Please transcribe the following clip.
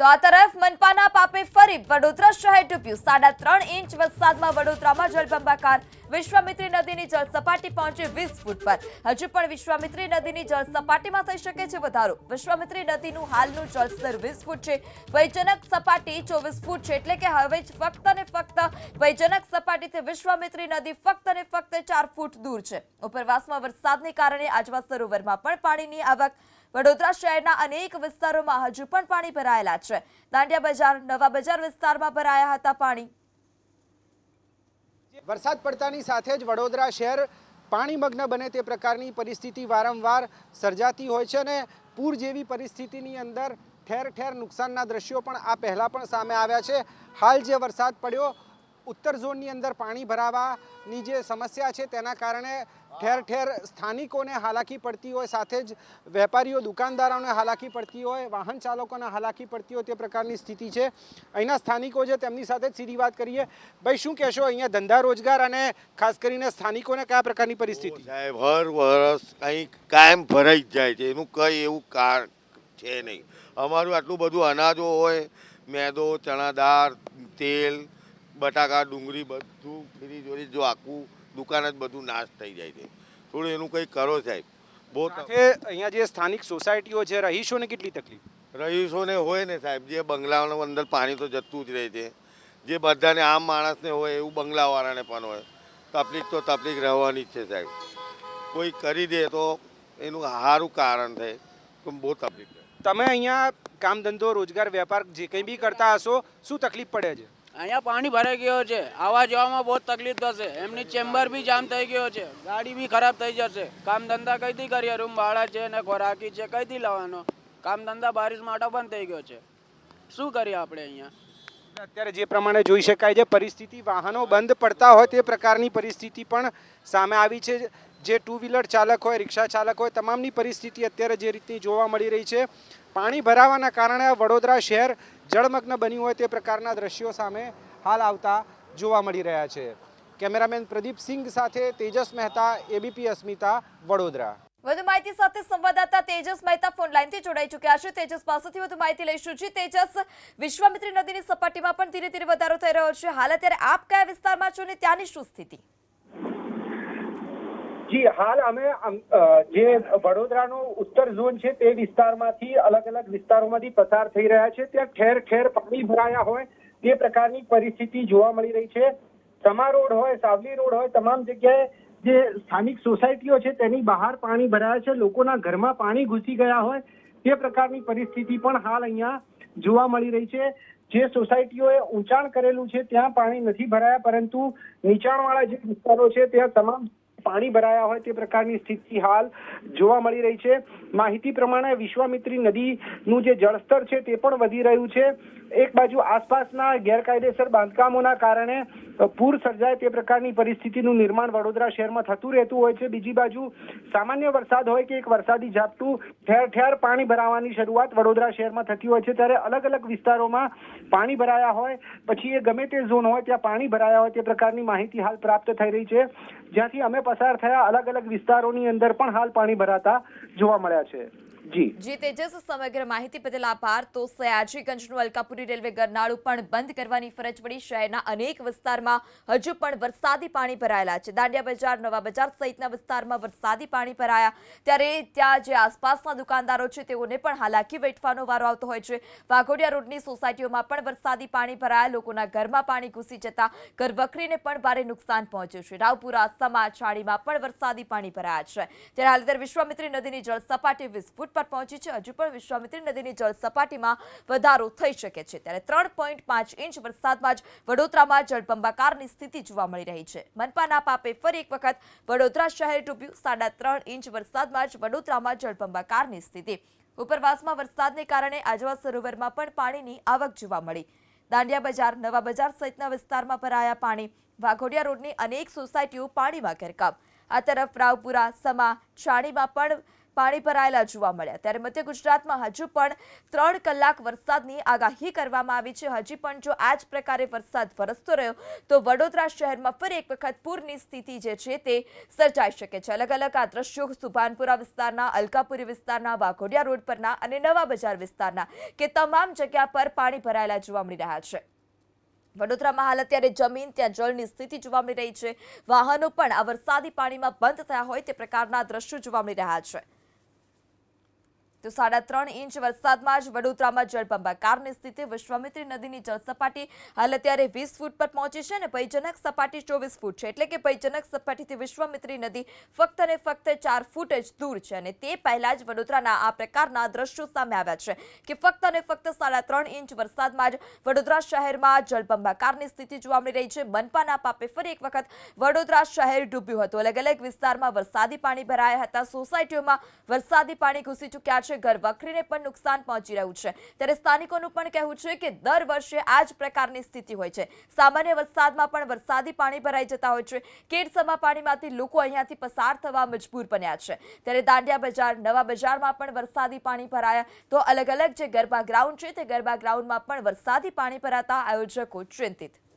તો આ તરફ મનપાના પાપે ફરી વડોદરા શહેર ડૂબ્યું. સાડા ત્રણ ઇંચ વરસાદમાં વડોદરામાં જળબંબાકાર વિશ્વામિત્રી નદીની જળ સપાટી પહોંચી વીસ ફૂટ પર. હજુ પણ વિશ્વામિત્રી નદીની જળ સપાટીમાં થઈ શકે છે વધારો. વિશ્વામિત્રી નદીનું હાલનું જળસ્તર વીસ ફૂટ છે. ભયજનક સપાટી ચોવીસ ફૂટ છે. એટલે કે હવે જ ફક્ત ને ફક્ત ભયજનક સપાટીથી વિશ્વામિત્રી નદી ફક્ત ને ફક્ત ચાર ફૂટ દૂર છે. ઉપરવાસમાં વરસાદને કારણે આજવા સરોવરમાં પણ પાણીની આવક. વડોદરા શહેરના અનેક વિસ્તારોમાં હજુ પણ પાણી ભરાયેલા છે. દાંડિયા બજાર, નવા બજાર વિસ્તારમાં ભરાયા હતા પાણી. વરસાદ પડતાની સાથે જ વડોદરા શહેર પાણીમગ્ન બને તે પ્રકારની પરિસ્થિતિ વારંવાર સર્જાતી હોય છે અને પૂર જેવી પરિસ્થિતિની અંદર ઠેર ઠેર નુકસાનના દ્રશ્યો પણ આ પહેલાં પણ સામે આવ્યા છે. હાલ જે વરસાદ પડ્યો, ઉત્તર ઝોનની અંદર પાણી ભરાવાની જે સમસ્યા છે તેના કારણે ઠેર ઠેર સ્થાનિકોને હાલાકી પડતી હોય, સાથે જ વેપારીઓ, દુકાનદારોને હાલાકી પડતી હોય, વાહન ચાલકોને હાલાકી પડતી હોય તે પ્રકારની સ્થિતિ છે. અહીંના સ્થાનિકો છે, તેમની સાથે જ સીધી વાત કરીએ. ભાઈ, શું કહેશો? અહીંયા ધંધા રોજગાર અને ખાસ કરીને સ્થાનિકોને કયા પ્રકારની પરિસ્થિતિ? સાહેબ, હર વરસ અહીં કાયમ ભરાઈ જાય છે. એનું કંઈ એવું કાર છે નહીં. અમારું આટલું બધું અનાજો હોય, મેદો, ચણાદાર, તેલ, બટાકા, ડુંગળી, બધું ફ્રી જોડી જો આખું દુકાન જ બધું નાશ થઈ જાય છે. થોડું એનું કંઈ કરો સાહેબ. બહુ અહીંયા જે સ્થાનિક સોસાયટીઓ છે રહીશોને કેટલી તકલીફ? રહીશોને હોય ને સાહેબ જે બંગલાઓની અંદર પાણી તો જતું જ રહે છે. જે બધાને આમ માણસને હોય એવું બંગલાવાળાને પણ હોય. તકલીફ તો તકલીફ રહેવાની જ છે સાહેબ. કોઈ કરી દે તો એનું સારું કારણ થાય તો બહુ તકલીફ તમે અહીંયા કામ ધંધો રોજગાર વેપાર જે કંઈ બી કરતા હશો શું તકલીફ પડે છે? અહીંયા પાણી ભરાઈ ગયો છે. આવવા જવામાં બહુ તકલીફ થશે. એમની ચેમ્બર બી જામ થઈ ગયો છે. ગાડી બી ખરાબ થઈ જશે. કામ ધંધા કઈથી કરીએ? રૂમ ભાડા છે ને ખોરાકી છે, કઈથી લાવવાનો? કામ ધંધા બારીશ માટે બંધ થઈ ગયો છે. શું કરીએ આપણે અહીંયા? અત્યારે જે પ્રમાણે જોઈ શકાય છે, પરિસ્થિતિ વાહનો બંધ પડતા હોય તે પ્રકારની પરિસ્થિતિ પણ સામે આવી છે. જે ટુ વ્હીલર ચાલક હોય, રિક્ષા ચાલક હોય, તમામની પરિસ્થિતિ અત્યારે જે રીતની જોવા મળી રહી છે. પાણી ભરાવાના કારણે વડોદરા શહેર જળમગ્ન બન્યું હોય તે પ્રકારના દ્રશ્યો સામે હાલ આવતા જોવા મળી રહ્યા છે. કેમેરામેન પ્રદીપ સિંઘ સાથે તેજસ મહેતા, એબીપી અસ્મિતા, વડોદરા. વધુ માહિતી સાથે સંવાદદાતા તેજસ મહેતા ફોન લાઈનથી જોડાઈ ચૂક્યા છે. તેજસ, પાસેથી વધુ માહિતી લઈશું. છે તેજસ, વિશ્વામિત્રી નદીની સપાટીમાં પણ ધીરે ધીરે વધારો થઈ રહ્યો છે. હાલ અત્યારે આપ કયા વિસ્તારમાં છો ને ત્યાંની શું સ્થિતિ? જી, હાલ અમે જે વડોદરાનો ઉત્તર ઝોન છે તે વિસ્તારમાંથી અલગ અલગ વિસ્તારોમાંથી પસાર થઈ રહ્યા છે. ત્યાં ઠેર ઠેર પાણી ભરાયા હોય તે પ્રકારની પરિસ્થિતિ જોવા મળી રહી છે. સમા રોડ હોય, સાવલી રોડ હોય, તમામ જગ્યાએ જે સ્થાનિક સોસાયટીઓ છે તેની બહાર પાણી ભરાયા છે. લોકોના ઘરમાં પાણી ઘૂસી ગયા હોય તે પ્રકારની પરિસ્થિતિ પણ હાલ અહીંયા જોવા મળી રહી છે. જે સોસાયટીઓએ ઊંચાણ કરેલું છે ત્યાં પાણી નથી ભરાયા, પરંતુ નીચાણવાળા જે વિસ્તારો છે ત્યાં તમામ પાણી ભરાયા હોય તે પ્રકારની સ્થિતિ હાલ જોવા મળી રહી છે. માહિતી પ્રમાણે વિશ્વામિત્રી નદીનું જે જળસ્તર છે તે પણ વધી રહ્યું છે. એક બાજુ આસપાસના ગેરકાયદેસર બાંધકામોના કારણે પૂર સર્જાય તે પ્રકારની પરિસ્થિતિનું નિર્માણ વડોદરા શહેરમાં થતું રહેતું હોય છે. બીજી બાજુ સામાન્ય વરસાદ હોય કે એક વરસાદી ઝાપટું ઠેર ઠેર પાણી ભરાવાની શરૂઆત વડોદરા શહેરમાં થતી હોય છે. ત્યારે અલગ અલગ વિસ્તારોમાં પાણી ભરાયા હોય, પછી એ ગમે તે ઝોન હોય ત્યાં પાણી ભરાયા હોય તે પ્રકારની માહિતી હાલ પ્રાપ્ત થઈ રહી છે. જ્યાંથી અમે પસાર થયા અલગ અલગ વિસ્તારોની અંદર પણ હાલ પાણી ભરાતા જોવા મળ્યા છે. જી. તેજસ, સમગ્ર માહિતી બદલ આભાર. તો સયાજીગંજનું અલકાપુરી રેલવે ગરનાળું પણ બંધ કરવાની ફરજ પડી. શહેરના અનેક વિસ્તારમાં હજુ પણ વરસાદી પાણી ભરાયેલા છે. દાંડિયા બજાર, નવા બજાર સહિતના વિસ્તારમાં વરસાદી પાણી ભરાયા. ત્યારે ત્યાં જે આસપાસના દુકાનદારો છે, તેઓને પણ હાલાકી વેઠવાનો વારો આવતો હોય છે. વાઘોડિયા રોડની સોસાયટીઓમાં પણ વરસાદી પાણી ભરાયા. લોકોના ઘરમાં પાણી ઘૂસી જતા ઘરવખરીને પણ ભારે નુકસાન પહોંચ્યું છે. રાવપુરા સમા છાણીમાં પણ વરસાદી પાણી ભરાયા છે. ત્યારે હાલ વિશ્વામિત્રી નદીની જળ સપાટી વીસ ફૂટ પર પહોંચી છે. હજુ પણ વિશ્વામિત્રી નદીની જળ સપાટીમાં વધારો થઈ શકે છે. ત્યારે ત્રણ પાંચ ઇંચ વરસાદમાં જ વડોદરામાં જળબંબાકારની સ્થિતિ જોવા મળી રહી છે. મનપાના પાપે ફરી એક વખત વડોદરા શહેર ડૂબ્યું. સાડા ત્રણ ઇંચ વરસાદમાં જ વડોદરામાં જળબંબાકારની સ્થિતિ. ઉપરવાસમાં વરસાદને કારણે આજવા સરોવરમાં પણ પાણીની આવક જોવા મળી. દાંડિયા બજાર, નવા બજાર સહિતના વિસ્તારમાં ભરાયા પાણી. વાઘોડિયા રોડની અનેક સોસાયટીઓ પાણીમાં ગરકાવ આ તરફ રાવપુરા, સમા, છાણીમાં પણ પાણી ભરાયેલા જોવા મળ્યા. ત્યારે મધ્ય ગુજરાતમાં હજુ પણ ત્રણ કલાક વરસાદની આગાહી કરવામાં આવી છે. હજી પણ જો આ જ પ્રકારે વરસાદ વરસતો રહ્યો, તો વડોદરા શહેરમાં ફરી એક વખત પૂરની સ્થિતિ જે છે તે સર્જાઈ શકે છે. અલગ અલગ આ દ્રશ્યો સુભાનપુરા વિસ્તારના, અલકાપુરી વિસ્તારના, વાઘોડિયા રોડ પરના અને નવા બજાર વિસ્તારના કે તમામ જગ્યા પર પાણી ભરાયેલા જોવા મળી રહ્યા છે. વડોદરામાં હાલ અત્યારે જમીન, ત્યાં જળની સ્થિતિ જોવા મળી રહી છે. વાહનો પણ આ વરસાદી પાણીમાં બંધ થયા હોય તે પ્રકારના દ્રશ્યો જોવા મળી રહ્યા છે. તો સાડા ત્રણ ઇંચ વરસાદમાં જ વડોદરામાં જળબંબાકારની સ્થિતિ વિશ્વામિત્રી નદીની જળસપાટી હાલ અત્યારે વીસ ફૂટ પર પહોંચી છે અને ભયજનક સપાટી ચોવીસ ફૂટ છે. એટલે કે ભયજનક સપાટીથી વિશ્વામિત્રી નદી ફક્ત અને ફક્ત ચાર ફૂટ જ દૂર છે અને તે પહેલા જ વડોદરાના આ પ્રકારના દ્રશ્યો સામે આવ્યા છે કે ફક્ત અને ફક્ત સાડા ત્રણ ઇંચ વરસાદમાં જ વડોદરા શહેરમાં જળબંબાકારની સ્થિતિ જોવા મળી રહી છે. મનપાના પાપે ફરી એક વખત વડોદરા શહેર ડૂબ્યું હતું. અલગ અલગ વિસ્તારમાં વરસાદી પાણી ભરાયા હતા. સોસાયટીઓમાં વરસાદી પાણી ઘૂસી ચૂક્યા છે, ઘર વખરીને પણ નુકસાન પહોંચી રહ્યું છે. ત્યારે સ્થાનિકોનું પણ કહેવું છે કે દર વર્ષે આ જ પ્રકારની સ્થિતિ હોય છે. સામાન્ય વરસાદમાં પણ વરસાદી પાણી ભરાઈ જતા હોય છે. કેડસમા પાણીમાંથી લોકો અહીંયાથી પસાર થવા મજબૂર બન્યા છે. ત્યારે દાંડિયા બજાર, નવા બજારમાં પણ વરસાદી પાણી ભરાયા. તો અલગ અલગ જે ગરબા ગ્રાઉન્ડ છે, તે ગરબા ગ્રાઉન્ડમાં પણ વરસાદી પાણી ભરાતા આયોજકો ચિંતિત.